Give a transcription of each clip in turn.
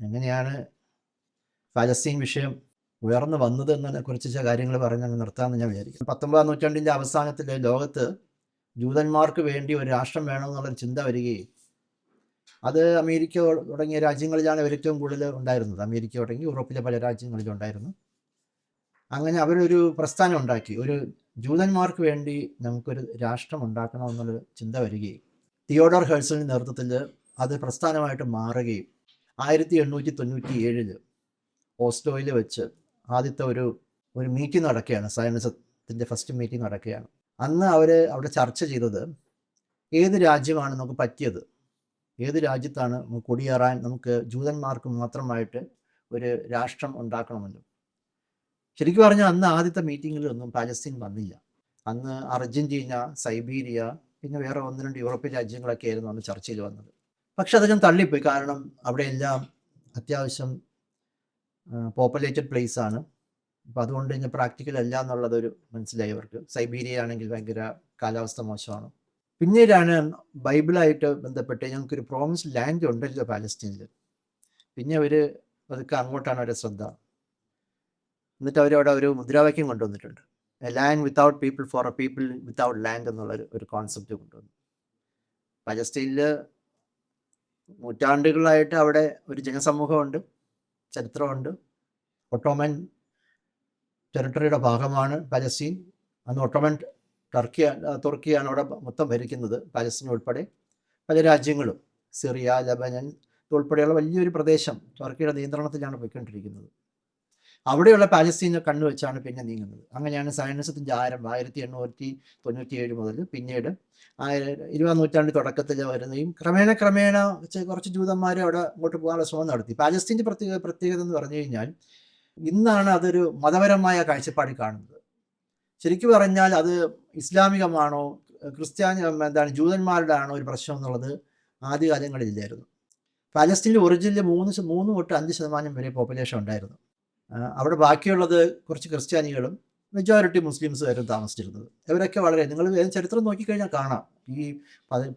എങ്ങനെയാണ് പാലസ്തീൻ വിഷയം ഉയർന്നു വന്നത് എന്നതിനെ കുറിച്ച് ചില കാര്യങ്ങൾ പറഞ്ഞ് നിർത്താമെന്ന് ഞാൻ വിചാരിക്കും പത്തൊമ്പതാം നൂറ്റാണ്ടിന്റെ അവസാനത്തിൽ ലോകത്ത് ജൂതന്മാർക്ക് വേണ്ടി ഒരു രാഷ്ട്രം വേണമെന്നുള്ളൊരു ചിന്ത വരികയും അത് അമേരിക്ക തുടങ്ങിയ രാജ്യങ്ങളിലാണ് ഏറ്റവും കൂടുതൽ ഉണ്ടായിരുന്നത്. അമേരിക്ക തുടങ്ങി യൂറോപ്പിലെ പല രാജ്യങ്ങളിലും ഉണ്ടായിരുന്നു. അങ്ങനെ അവരൊരു പ്രസ്ഥാനം ഉണ്ടാക്കി. ഒരു ജൂതന്മാർക്ക് വേണ്ടി നമുക്കൊരു രാഷ്ട്രം ഉണ്ടാക്കണമെന്നുള്ള ചിന്ത വരികയും തിയോഡോർ ഹേഴ്സലിന്റെ നേതൃത്വത്തിൽ അത് പ്രസ്ഥാനമായിട്ട് മാറുകയും ആയിരത്തി എണ്ണൂറ്റി തൊണ്ണൂറ്റി ഏഴിൽ ഓസ്ട്രോയിൽ വെച്ച് ആദ്യത്തെ ഒരു ഒരു മീറ്റിംഗ് നടക്കുകയാണ്. സയൻസത്തിന്റെ ഫസ്റ്റ് മീറ്റിംഗ് നടക്കുകയാണ്. അന്ന് അവർ അവിടെ ചർച്ച ചെയ്തത് ഏത് രാജ്യമാണ് നമുക്ക് പറ്റിയത്? ഏത് രാജ്യത്താണ് കുടിയേറാൻ നമുക്ക് ജൂതന്മാർക്ക് മാത്രമായിട്ട് ഒരു രാഷ്ട്രം ഉണ്ടാക്കണമെന്ന്. ശരിക്കും പറഞ്ഞാൽ അന്ന് ആദ്യത്തെ മീറ്റിങ്ങിലൊന്നും പാലസ്തീൻ വന്നില്ല. അന്ന് അർജന്റീന സൈബീരിയ പിന്നെ വേറെ ഒന്ന് രണ്ട് യൂറോപ്യൻ രാജ്യങ്ങളൊക്കെ ആയിരുന്നു അന്ന് ചർച്ചയിൽ വന്നത്. പക്ഷെ അതൊക്കെ തള്ളിപ്പോയി. കാരണം അവിടെ എല്ലാം അത്യാവശ്യം പോപ്പുലേറ്റഡ് പ്ലേസ് ആണ്. അപ്പോൾ അതുകൊണ്ട് ഇനി പ്രാക്ടിക്കൽ അല്ല എന്നുള്ളതൊരു മനസ്സിലായി അവർക്ക്. സൈബീരിയ ആണെങ്കിൽ ഭയങ്കര കാലാവസ്ഥ മോശമാണ്. പിന്നീടാണ് ബൈബിളായിട്ട് ബന്ധപ്പെട്ട് ഞങ്ങൾക്കൊരു പ്രോമിസ് ലാൻഡ് ഉണ്ടല്ലോ പാലസ്റ്റീനിൽ പിന്നെ അവർ അതൊക്കെ അങ്ങോട്ടാണ് അവരുടെ ശ്രദ്ധ. എന്നിട്ട് അവരവിടെ ഒരു മുദ്രാവാക്യം കൊണ്ടുവന്നിട്ടുണ്ട്. Land without people for a people without land എന്നുള്ളൊരു ഒരു കോൺസെപ്റ്റ് കൊണ്ടുവന്നു. പലസ്തീനിൽ നൂറ്റാണ്ടുകളായിട്ട് അവിടെ ഒരു ജനസമൂഹമുണ്ട് ചരിത്രമുണ്ട്. ഒട്ടോമൻ ടെറിട്ടറിയുടെ ഭാഗമാണ് പലസ്തീൻ. അന്ന് ഒട്ടോമൻ ടർക്കി തുർക്കിയാണ് അവിടെ മൊത്തം ഭരിക്കുന്നത് പലസ്തീൻ ഉൾപ്പെടെ. പല രാജ്യങ്ങളും സിറിയ ലബനൻ ഉൾപ്പെടെയുള്ള വലിയൊരു പ്രദേശം ടർക്കിയുടെ നിയന്ത്രണത്തിലാണ് പോയിക്കൊണ്ടിരിക്കുന്നത്. അവിടെയുള്ള പാലസ്തീനെ കണ്ണുവെച്ചാണ് പിന്നെ നീങ്ങുന്നത്. അങ്ങനെയാണ് സയനസത്തിന്റെ ആരംഭം ആയിരത്തി എണ്ണൂറ്റി തൊണ്ണൂറ്റി ഏഴ് മുതൽ പിന്നീട് ഇരുപതാം നൂറ്റാണ്ട് തുടക്കത്തിൽ വരുന്നതും ക്രമേണ ക്രമേണ കുറച്ച് ജൂതന്മാർ അവിടെ അങ്ങോട്ട് പോകാനുള്ള ശ്രമം നടത്തി. പാലസ്തീന്റെ പ്രത്യേക പ്രത്യേകത എന്ന് പറഞ്ഞു കഴിഞ്ഞാൽ ഇന്നാണ് അതൊരു മതപരമായ കാഴ്ചപ്പാടിൽ കാണുന്നത്. ശരിക്കും പറഞ്ഞാൽ അത് ഇസ്ലാമികമാണോ ക്രിസ്ത്യാനി എന്താണ് ജൂതന്മാരുടെ ആണോ ഒരു പ്രശ്നം എന്നുള്ളത് ആദ്യകാലങ്ങളിലില്ലായിരുന്നു പാലസ്തീനിൽ ഒറിജിനിൽ മൂന്ന് മൂന്ന് തൊട്ട് അഞ്ച് ശതമാനം വരെ പോപ്പുലേഷൻ ഉണ്ടായിരുന്നു. അവിടെ ബാക്കിയുള്ളത് കുറച്ച് ക്രിസ്ത്യാനികളും മെജോറിറ്റി വരെ താമസിച്ചിരുന്നത്. ഇവരൊക്കെ വളരെ നിങ്ങൾ ചരിത്രം നോക്കിക്കഴിഞ്ഞാൽ കാണാം. ഈ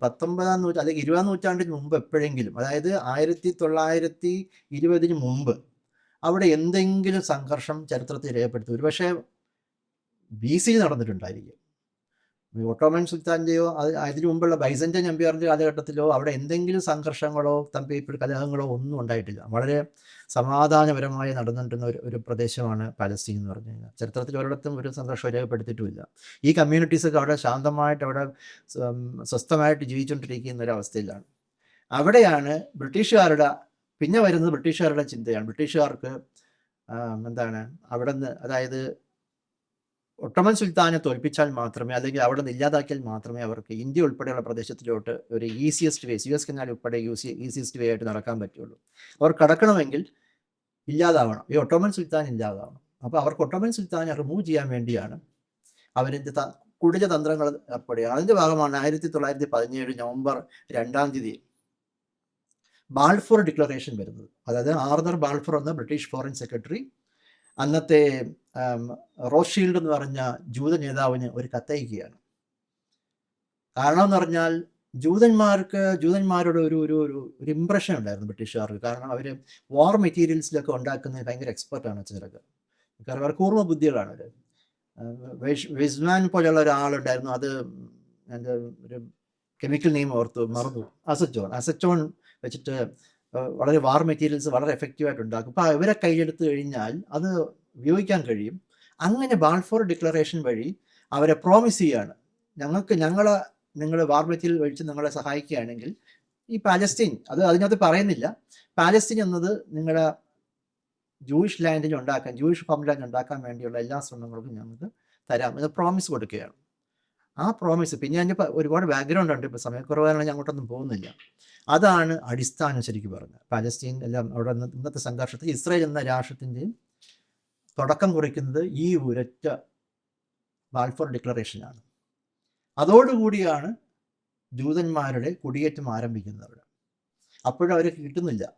പത്തൊമ്പതാം നൂറ്റാണ്ട് അല്ലെങ്കിൽ ഇരുപതാം നൂറ്റാണ്ടിന് മുമ്പ് എപ്പോഴെങ്കിലും അതായത് ആയിരത്തി തൊള്ളായിരത്തി ഇരുപതിന് മുമ്പ് അവിടെ എന്തെങ്കിലും സംഘർഷം ചരിത്രത്തിൽ രേഖപ്പെടുത്തും. ഒരു പക്ഷേ ബി സി നടന്നിട്ടുണ്ടായിരിക്കും. ഒട്ടോമൻ സുൽത്താന്റെയോ അത് അതിനു മുമ്പുള്ള ബൈസന്റെ എംപിയറിന്റെ കാലഘട്ടത്തിലോ അവിടെ എന്തെങ്കിലും സംഘർഷങ്ങളോ തമ്പിപ്പിൾ കലഹങ്ങളോ ഒന്നും ഉണ്ടായിട്ടില്ല. വളരെ സമാധാനപരമായി നടന്നിട്ടുന്ന ഒരു ഒരു പ്രദേശമാണ് പാലസ്തീൻ എന്ന് പറഞ്ഞു കഴിഞ്ഞാൽ. ചരിത്രത്തിൽ ഒരിടത്തും ഒരു സംഘർഷം രേഖപ്പെടുത്തിയിട്ടുമില്ല. ഈ കമ്മ്യൂണിറ്റീസൊക്കെ അവിടെ ശാന്തമായിട്ട് അവിടെ സ്വസ്ഥമായിട്ട് ജീവിച്ചുകൊണ്ടിരിക്കുന്ന ഒരു അവസ്ഥയിലാണ്. അവിടെയാണ് ബ്രിട്ടീഷുകാരുടെ പിന്നെ വരുന്നത് ബ്രിട്ടീഷുകാരുടെ ചിന്തയാണ്. ബ്രിട്ടീഷുകാർക്ക് എന്താണ് അവിടെ നിന്ന് അതായത് ഒട്ടമൻ സുൽത്താനെ തോൽപ്പിച്ചാൽ മാത്രമേ അല്ലെങ്കിൽ അവിടെ നിന്ന് ഇല്ലാതാക്കിയാൽ മാത്രമേ അവർക്ക് ഇന്ത്യ ഉൾപ്പെടെയുള്ള പ്രദേശത്തിലോട്ട് ഒരു easiest way Suez canal ഉൾപ്പെടെ യൂസി ഈസിയസ്റ്റ് വേ ആയിട്ട് നടക്കാൻ പറ്റുള്ളൂ. അവർ കടക്കണമെങ്കിൽ ഇല്ലാതാവണം. ഈ ഒട്ടോമൻ സുൽത്താൻ ഇല്ലാതാവണം. അപ്പോൾ അവർക്ക് ഒട്ടോമൻ സുൽത്താനെ റിമൂവ് ചെയ്യാൻ വേണ്ടിയാണ് അവരിന്റെ കുടില തന്ത്രങ്ങൾ ഏർപ്പെടുക. അതിന്റെ ഭാഗമാണ് ആയിരത്തി തൊള്ളായിരത്തി പതിനേഴ് നവംബർ രണ്ടാം തീയതി ബാൾഫോർ ഡിക്ലറേഷൻ വരുന്നത്. അതായത് ആർദർ ബാൾഫോർ എന്ന ബ്രിട്ടീഷ് ഫോറിൻ സെക്രട്ടറി അന്നത്തെ റോഷീൽഡ് എന്ന് പറഞ്ഞ ജൂത നേതാവിന് ഒരു കത്തയക്കുകയാണ് കാരണം എന്ന് പറഞ്ഞാൽ ജൂതന്മാർക്ക് ജൂതന്മാരുടെ ഒരു ഒരു ഒരു ഒരു ഇമ്പ്രഷൻ ഉണ്ടായിരുന്നു ബ്രിട്ടീഷുകാർക്ക്. കാരണം അവർ വാർ മെറ്റീരിയൽസിലൊക്കെ ഉണ്ടാക്കുന്നത് ഭയങ്കര എക്സ്പെർട്ടാണ് ചിലർക്ക്. കാരണം അവർ കൂർമ്മ ബുദ്ധികളാണ് അവർ വിസ്മാൻ പോലെയുള്ള ഒരാളുണ്ടായിരുന്നു. അത് എന്റെ ഒരു കെമിക്കൽ നെയിം ഓർത്തു മറന്നു. അസച്ചോൺ അസച്ചോൺ വെച്ചിട്ട് വളരെ വാർ മെറ്റീരിയൽസ് വളരെ എഫക്റ്റീവായിട്ട് ഉണ്ടാക്കും. അപ്പോൾ ഇവരെ കയ്യിലെടുത്ത് കഴിഞ്ഞാൽ അത് ഉപയോഗിക്കാൻ കഴിയും. അങ്ങനെ ബാൾഫോർ ഡിക്ലറേഷൻ വഴി അവരെ പ്രോമിസ് ചെയ്യാണ്. ഞങ്ങൾക്ക് ഞങ്ങളെ നിങ്ങൾ വാർ മെറ്റീരിയൽ വഴിച്ച് നിങ്ങളെ സഹായിക്കുകയാണെങ്കിൽ ഈ പാലസ്തീൻ അത് അതിനകത്ത് പറയുന്നില്ല. പാലസ്തീൻ എന്നത് നിങ്ങളുടെ ജൂയിഷ് ലാൻഡിൽ ഉണ്ടാക്കാൻ ജൂയിഷ് ഹോം ലാൻഡ് ഉണ്ടാക്കാൻ വേണ്ടിയുള്ള എല്ലാ ശ്രമങ്ങൾക്കും ഞങ്ങൾക്ക് തരാം. എന്ന് പ്രോമിസ് കൊടുക്കുകയാണ്. ആ പ്രോമിസ് പിന്നെ അതിന്റെ ഒരുപാട് ബാക്ക്ഗ്രൗണ്ട് ഉണ്ട്. ഇപ്പോൾ സമയക്കുറവാണ് ഞാൻ അങ്ങോട്ടൊന്നും പോകുന്നില്ല. അതാണ് അടിസ്ഥാനം ശരിക്കും പറഞ്ഞത്. പാലസ്തീൻ എല്ലാം അവിടെ ഇന്നത്തെ സംഘർഷത്തിൽ ഇസ്രായേൽ എന്ന രാഷ്ട്രത്തിന്റെയും തുടക്കം കുറിക്കുന്നത് ഈ ഉരറ്റ ബാൽഫോർ ഡിക്ലറേഷനാണ് അതോടുകൂടിയാണ് ജൂതന്മാരുടെ കുടിയേറ്റം ആരംഭിക്കുന്നത്. അവിടെ അപ്പോഴും അവർക്ക് കിട്ടുന്നില്ല.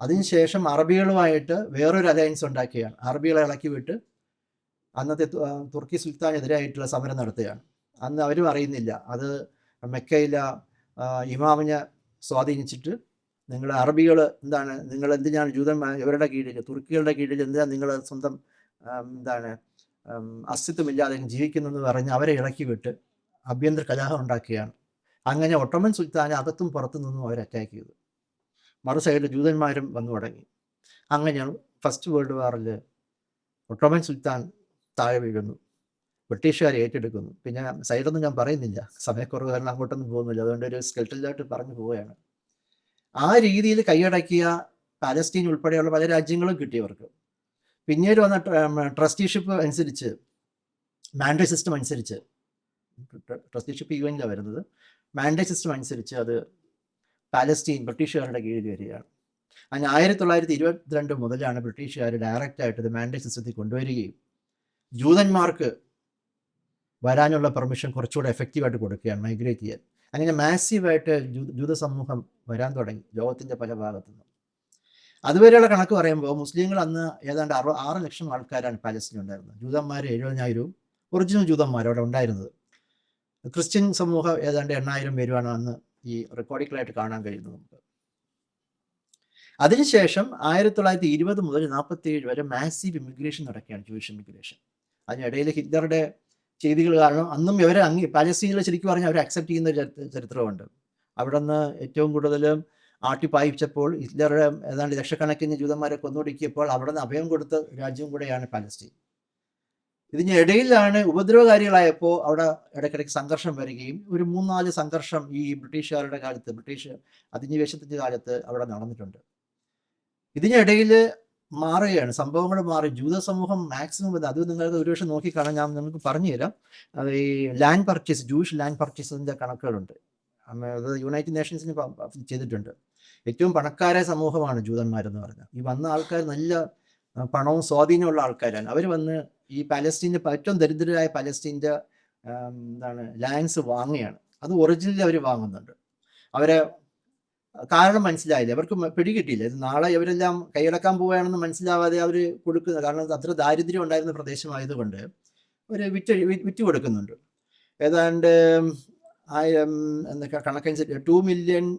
അതിനുശേഷം അറബികളുമായിട്ട് വേറൊരു അലയൻസ് ഉണ്ടാക്കിയാണ്. അറബികളെ ഇളക്കി വിട്ട് അന്നത്തെ തുർക്കി സുൽത്താനെതിരായിട്ടുള്ള സമരം നടത്തുകയാണ്. അന്ന് അവരും അറിയുന്നില്ല അത് മെക്കയില ഇമാമിനെ സ്വാധീനിച്ചിട്ട് നിങ്ങൾ അറബികൾ എന്താണ് നിങ്ങൾ എന്തിനാണ് ജൂതന്മാർ ഇവരുടെ കീഴിൽ തുർക്കികളുടെ കീഴിൽ എന്തിനാണ് നിങ്ങൾ സ്വന്തം എന്താണ് അസ്തിത്വമില്ലാതെ ജീവിക്കുന്നതെന്ന് പറഞ്ഞ് അവരെ ഇളക്കി വിട്ട് ആഭ്യന്തര കലാഹം ഉണ്ടാക്കുകയാണ്. അങ്ങനെ ഒട്ടമൻ സുൽത്താനെ അകത്തും പുറത്തു നിന്നും അവർ അറ്റാക്ക് ചെയ്തു. മറു സൈഡിൽ ജൂതന്മാരും വന്നു തുടങ്ങി. അങ്ങനെയാണ് ഫസ്റ്റ് വേൾഡ് വാറിൽ ഒട്ടോമൻ സുൽത്താൻ താഴെ വീഴുന്നു. ബ്രിട്ടീഷുകാർ ഏറ്റെടുക്കുന്നു. പിന്നെ സൈഡൊന്നും ഞാൻ പറയുന്നില്ല. സമയക്കുറവ് കാരണം അങ്ങോട്ടൊന്നും പോകുന്നില്ല. അതുകൊണ്ട് ഒരു സ്കെൽട്ടിലായിട്ട് പറഞ്ഞു പോവുകയാണ്. ആ രീതിയിൽ കൈയടക്കിയ പാലസ്തീൻ ഉൾപ്പെടെയുള്ള പല രാജ്യങ്ങളും കിട്ടിയവർക്ക് പിന്നീട് വന്ന ട്രസ്റ്റിഷിപ്പ് അനുസരിച്ച് മാൻഡേ സിസ്റ്റം അനുസരിച്ച് ട്രസ്റ്റിഷിപ്പ് യു എനിലാണ് വരുന്നത്. മാൻഡേ സിസ്റ്റം അനുസരിച്ച് അത് പാലസ്തീൻ ബ്രിട്ടീഷുകാരുടെ കീഴിൽ വരികയാണ്. അങ്ങനെ ആയിരത്തി തൊള്ളായിരത്തി ഇരുപത്തിരണ്ട് മുതലാണ് ബ്രിട്ടീഷുകാർ ഡയറക്റ്റായിട്ട് ഇത് മാൻഡേ സിസ്റ്റത്തിൽ കൊണ്ടുവരികയും ജൂതന്മാർക്ക് വരാനുള്ള പെർമിഷൻ കുറച്ചുകൂടെ എഫക്റ്റീവായിട്ട് കൊടുക്കുകയാണ് മൈഗ്രേറ്റ് ചെയ്യാൻ. അങ്ങനെ മാസീവായിട്ട് ജൂത സമൂഹം വരാൻ തുടങ്ങി ലോകത്തിന്റെ പല ഭാഗത്തു അതുവരെയുള്ള കണക്ക് പറയുമ്പോൾ മുസ്ലിങ്ങൾ അന്ന് ഏതാണ്ട് അറു ആറ് ലക്ഷം ആൾക്കാരാണ് പാലസ്തീൻ ഉണ്ടായിരുന്നത്. ജൂതന്മാർ എഴുപതിനായിരവും ഒറിജിനൽ ജൂതന്മാർ അവിടെ ഉണ്ടായിരുന്നത്. ക്രിസ്ത്യൻ സമൂഹം ഏതാണ്ട് എണ്ണായിരം പേരുമാണ് അന്ന് ഈ റെക്കോർഡിക്കലായിട്ട് കാണാൻ കഴിയുന്നത് നമുക്ക്. അതിനുശേഷം ആയിരത്തി തൊള്ളായിരത്തി ഇരുപത് മുതൽ നാൽപ്പത്തി ഏഴ് വരെ മാസീവ് ഇമിഗ്രേഷൻ നടക്കുകയാണ് ജൂയിഷ് ഇമിഗ്രേഷൻ അതിനിടയിൽ ഹിറ്റ്ലറുടെ ചെയ്തികൾ കാരണം അന്നും ഇവരെ അങ്ങ് പാലസ്തീനിൽ ശരിക്കും പറഞ്ഞാൽ അവർ അക്സെപ്റ്റ് ചെയ്യുന്ന ചരിത്രമുണ്ട്. അവിടെ നിന്ന് ഏറ്റവും കൂടുതൽ ആട്ടിപ്പായിച്ചപ്പോൾ ഹിറ്റ്ലറുടെ ഏതാണ്ട് ലക്ഷക്കണക്കിന് ജൂതന്മാരെ കൊന്നൊടുക്കിയപ്പോൾ അവിടെ നിന്ന് അഭയം കൊടുത്ത രാജ്യം കൂടെയാണ് പാലസ്തീൻ. ഇതിന് ഇടയിലാണ് ഉപദ്രവകാരികളായപ്പോൾ അവിടെ ഇടയ്ക്കിടയ്ക്ക് സംഘർഷം വരികയും ഒരു മൂന്നാൽ സംഘർഷം ഈ ബ്രിട്ടീഷുകാരുടെ കാലത്ത് ബ്രിട്ടീഷ് അധിനിവേശത്തിന്റെ കാലത്ത് അവിടെ നടന്നിട്ടുണ്ട്. ഇതിനിടയിൽ മാറുകയാണ്. സംഭവങ്ങൾ മാറി. ജൂത സമൂഹം മാക്സിമം അത് നിങ്ങൾക്ക് പക്ഷേ നോക്കിക്കാണാൻ ഞാൻ നിങ്ങൾക്ക് പറഞ്ഞു തരാം അത് ഈ ലാൻഡ് പർച്ചേസ് ജൂയിഷ് ലാൻഡ് പർച്ചേസിന്റെ കണക്കുകളുണ്ട്. അത് യുണൈറ്റഡ് നേഷൻസിന് ചെയ്തിട്ടുണ്ട്. ഏറ്റവും പണക്കാരായ സമൂഹമാണ് ജൂതന്മാരെന്ന് പറഞ്ഞാൽ. ഈ വന്ന ആൾക്കാർ നല്ല പണവും സ്വാധീനമുള്ള ആൾക്കാരാണ്. അവർ വന്ന് ഈ പാലസ്തീന്റെ ഏറ്റവും ദരിദ്രരായ പാലസ്തീന്റെ എന്താണ് ലാൻഡ്സ് വാങ്ങുകയാണ്. അത് ഒറിജിനലി അവർ വാങ്ങുന്നുണ്ട്. അവരെ കാരണം മനസ്സിലായില്ല. അവർക്ക് പിടികിട്ടിയില്ല. നാളെ ഇവരെല്ലാം കൈയടക്കാൻ പോവുകയാണെന്ന് മനസ്സിലാവാതെ അവർ കൊടുക്കുന്ന കാരണം അത്ര ദാരിദ്ര്യം ഉണ്ടായിരുന്ന പ്രദേശമായതുകൊണ്ട് അവർ വിറ്റ് വിറ്റ് കൊടുക്കുന്നുണ്ട്. ഏതാണ്ട് ആയിരം എന്നൊക്കെ കണക്കനുസരിച്ച് ടു മില്യൺ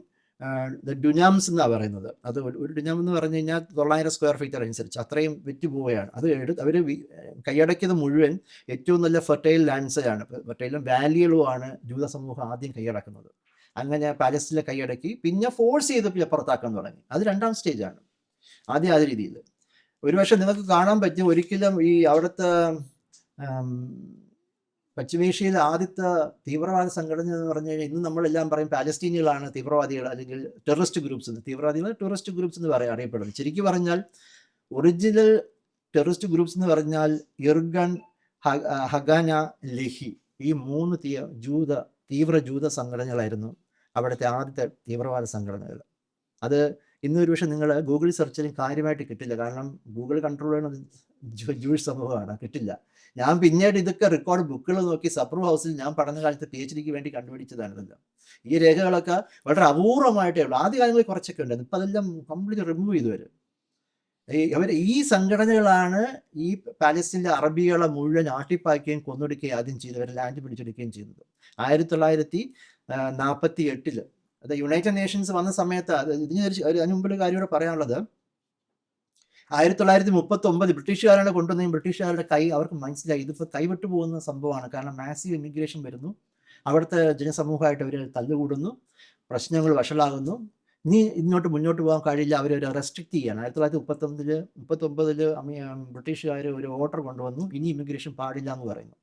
ഡുനാംസ് എന്നാണ് പറയുന്നത്. അത് ഒരു- ഡുനാം എന്ന് പറഞ്ഞു കഴിഞ്ഞാൽ തൊള്ളായിരം സ്ക്വയർ ഫീറ്റർ അനുസരിച്ച്. അത്രയും വിറ്റ് പോവുകയാണ്. അത് എടുത്ത് അവർ കൈയടക്കിയത് മുഴുവൻ ഏറ്റവും നല്ല ഫെർട്ടൈൽ ലാൻഡ്സാണ് ഫെർട്ടൈലും വാലികളുമാണ് ജൂത സമൂഹം ആദ്യം കൈയടക്കുന്നത്. അങ്ങനെ പാലസ്തീനെ കൈയടക്കി പിന്നെ ഫോഴ്സ് ചെയ്ത് പുറത്താക്കാൻ തുടങ്ങി. അത് രണ്ടാം സ്റ്റേജാണ് ആദ്യം ആ രീതിയിൽ. ഒരുപക്ഷെ നിങ്ങൾക്ക് കാണാൻ പറ്റും ഒരിക്കലും ഈ അവിടുത്തെ പശ്ചിമേഷ്യയിലെ ആദ്യത്തെ തീവ്രവാദ സംഘടന എന്ന് പറഞ്ഞു കഴിഞ്ഞാൽ ഇന്ന് നമ്മളെല്ലാം പറയും പാലസ്തീനികളാണ് തീവ്രവാദികൾ അല്ലെങ്കിൽ ടെററിസ്റ്റ് ഗ്രൂപ്പ്സ് എന്ന്. തീവ്രവാദികൾ ടൂറിസ്റ്റ് ഗ്രൂപ്പ്സ് എന്ന് പറയാം അറിയപ്പെടുന്നത്. ശരിക്കും പറഞ്ഞാൽ ഒറിജിനൽ ടെററിസ്റ്റ് ഗ്രൂപ്പ്സ് എന്ന് പറഞ്ഞാൽ ഇർഗൺ ഹഗാന ലഹി. ഈ മൂന്ന് തീ ജൂത തീവ്ര ജൂത സംഘടനകളായിരുന്നു. അവിടുത്തെ ആദ്യത്തെ തീവ്രവാദ സംഘടനകൾ. അത് ഇന്നൊരു പക്ഷേ നിങ്ങൾ ഗൂഗിൾ സെർച്ചിലും കാര്യമായിട്ട് കിട്ടില്ല. കാരണം ഗൂഗിൾ കൺട്രോൾ ചെയ്യുന്നത് ജൂയിഷ് സമൂഹമാണ്. കിട്ടില്ല. ഞാൻ പിന്നീട് ഇതൊക്കെ റെക്കോർഡ് ബുക്കുകൾ നോക്കി സപ്രൂ ഹൗസിൽ ഞാൻ പഠന കാലത്ത് പി എച്ച് ഡിക്ക് വേണ്ടി കണ്ടുപിടിച്ചതാണല്ലോ ഈ രേഖകളൊക്കെ വളരെ അപൂർവമായിട്ടേ ഉള്ളൂ. ആദ്യ കാലങ്ങളിൽ കുറച്ചൊക്കെ ഉണ്ടായിരുന്നു. ഇപ്പം അതെല്ലാം കംപ്ലീറ്റ് റിമൂവ് ചെയ്തു വരും. ഈ അവർ ഈ സംഘടനകളാണ് ഈ പാലസ്തീനിലെ അറബികളെ മുഴുവൻ ആട്ടിപ്പാക്കുകയും കൊന്നൊടുക്കുകയും ആദ്യം ചെയ്തവരെ ലാൻഡ് പിടിച്ചെടുക്കുകയും ചെയ്തത് ആയിരത്തി തൊള്ളായിരത്തി നാൽപ്പത്തി എട്ടിൽ അത് യുണൈറ്റഡ് നേഷൻസ് വന്ന സമയത്ത് അത് ഇതിന് ഒരു അതിന് മുമ്പിൽ കാര്യം പറയാനുള്ളത്. ആയിരത്തി തൊള്ളായിരത്തി മുപ്പത്തി ഒമ്പത് ബ്രിട്ടീഷുകാരാണ് കൊണ്ടുവന്ന ബ്രിട്ടീഷുകാരുടെ കൈ അവർക്ക് മനസ്സിലായി. ഇതിപ്പോൾ കൈവിട്ടു പോകുന്ന സംഭവമാണ്. കാരണം മാസീവ് ഇമിഗ്രേഷൻ വരുന്നു. അവിടുത്തെ ജനസമൂഹമായിട്ട് അവർ തല്ലുകൂടുന്നു. പ്രശ്നങ്ങൾ വഷളാകുന്നു. ഇനി ഇങ്ങോട്ട് മുന്നോട്ട് പോകാൻ കഴിയില്ല. അവർ ഒരു റെസ്ട്രിക്ട് ചെയ്യാണ്. ആയിരത്തി തൊള്ളായിരത്തി മുപ്പത്തൊമ്പതിൽ മുപ്പത്തൊമ്പതിൽ ബ്രിട്ടീഷുകാർ ഒരു ഓർഡർ കൊണ്ടുവന്നു. ഇനി ഇമിഗ്രേഷൻ പാടില്ല എന്ന് പറയുന്നു.